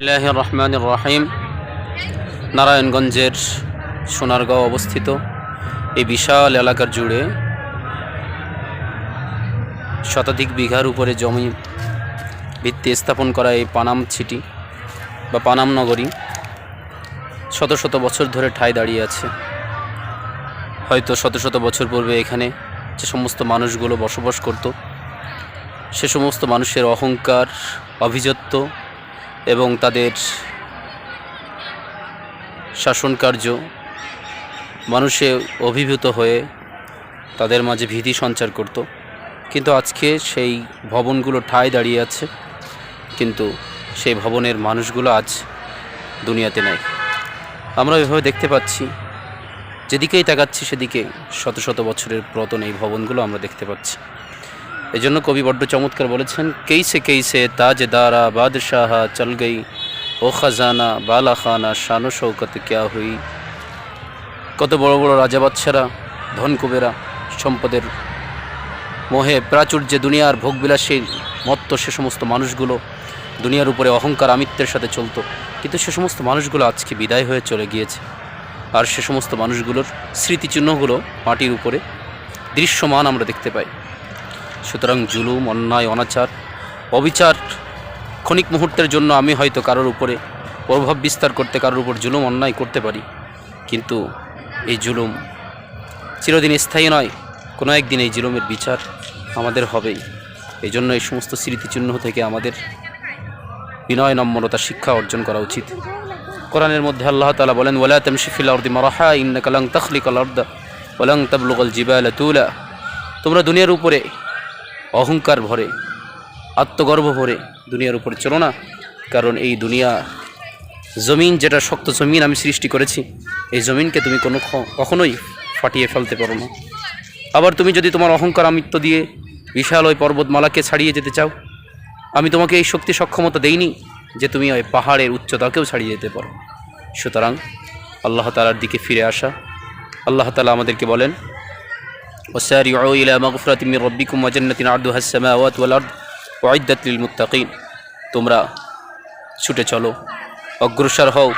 আল্লাহ রহমান রাহিম। নারায়ণগঞ্জের সোনারগাঁও অবস্থিত এই বিশাল এলাকার জুড়ে শতাধিক বিঘার উপরে জমি ভিত্তি স্থাপন করা এই পানাম সিটি বা পানাম নগরী শত শত বছর ধরে ঠাঁই দাঁড়িয়ে আছে। হয়তো শত শত বছর পূর্বে এখানে যে সমস্ত মানুষগুলো বসবাস করত, সে সমস্ত মানুষের অহংকার, অভিজাত্য এবং তাদের শাসন কার্য মানুষে অভিভূত হয়ে তাদের মাঝে ভীতি সঞ্চার করত। কিন্তু আজকে সেই ভবনগুলো ঠায় দাঁড়িয়ে আছে, কিন্তু সেই ভবনের মানুষগুলো আজ দুনিয়াতে নাই। আমরা এভাবে দেখতে পাচ্ছি, যেদিকেই তাকাচ্ছি সেদিকে শত শত বছরের পুরাতন এই ভবনগুলো আমরা দেখতে পাচ্ছি। এই জন্য কবি বড্ড চমৎকার বলেছেন, কেইসে কেইসে তাজ দারা বাদশাহা চল গই, ও খাজানা বালা খানা শানো শৌকত ক্যা হুই। কত বড় বড় রাজা বাচ্চারা ধন কুবেরা, সম্পদের মোহে প্রাচুর্যে দুনিয়ার ভোগবিলাসী মত্ত সে সমস্ত মানুষগুলো, দুনিয়ার উপরে অহংকার আমিত্বের সাথে চলতো। কিন্তু সে সমস্ত মানুষগুলো আজকে বিদায় হয়ে চলে গিয়েছে। আর সে সমস্ত মানুষগুলোর স্মৃতিচিহ্নগুলো মাটির উপরে দৃশ্যমান আমরা দেখতে পাই। সুতরাং জুলুম, অন্যায়, অনাচার, অবিচার ক্ষণিক মুহূর্তের জন্য আমি হয়তো কারোর উপরে প্রভাব বিস্তার করতে, কারোর উপর জুলুম, অন্যায় করতে পারি। কিন্তু এই জুলুম চিরদিন স্থায়ী নয়। কোনো একদিন এই জুলুমের বিচার আমাদের হবেই। এই জন্য এই সমস্ত স্মৃতিচিহ্ন থেকে আমাদের বিনয়, নম্রতা, শিক্ষা অর্জন করা উচিত। কোরআনের মধ্যে আল্লাহ তালা বলেন ওলা তামশিফিল আর্দি মারাহা ইন্না কালাং তখলিকাল আর্দা ওলাং তাবলুগল জিবাল তুলা। তোমরা দুনিয়ার উপরে অহংকার ভরে, আত্মগর্ব ভরে দুনিয়ার উপরে চলো না। কারণ এই দুনিয়া জমিন, যেটা শক্ত জমিন আমি সৃষ্টি করেছি, এই জমিনকে তুমি কোনো কখনোই ফাটিয়ে ফেলতে পারো না। আবার তুমি যদি তোমার অহংকার আমিত্ব দিয়ে বিশাল ওই পর্বতমালাকে ছাড়িয়ে যেতে চাও, আমি তোমাকে এই শক্তি সক্ষমতা দেইনি যে তুমি ওই পাহাড়ের উচ্চতাকেও ছাড়িয়ে যেতে পারো। সুতরাং আল্লাহ তালার দিকে ফিরে আসা। আল্লাহ তালা আমাদেরকে বলেন وسارعوا إلى مغفرة من ربكم وجنة عرضها السماوات والأرض وعدت للمتقين তোমরা ছুটে চলো অগ্রসর হও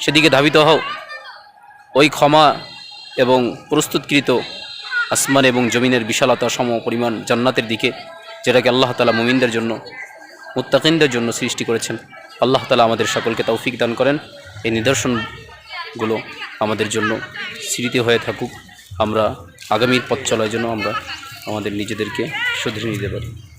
সেদিকে ধাবিত হও ওই ক্ষমা এবং প্রস্তুতকৃত আসমান এবং জমিনের বিশালতা সম পরিমাণ জান্নাতের দিকে যেটাকে আল্লাহ তালা মুমিনদের জন্য মুত্তাকিনদের জন্য সৃষ্টি করেছেন আল্লাহ তালা আমাদের সকলকে তৌফিক দান করেন এই নিদর্শনগুলো আমাদের জন্য স্মৃতি হয়ে থাকুক আমরা আগামীর পথ চলার জন্য আমরা আমাদের নিজেদেরকে শুধরে নিতে পারি।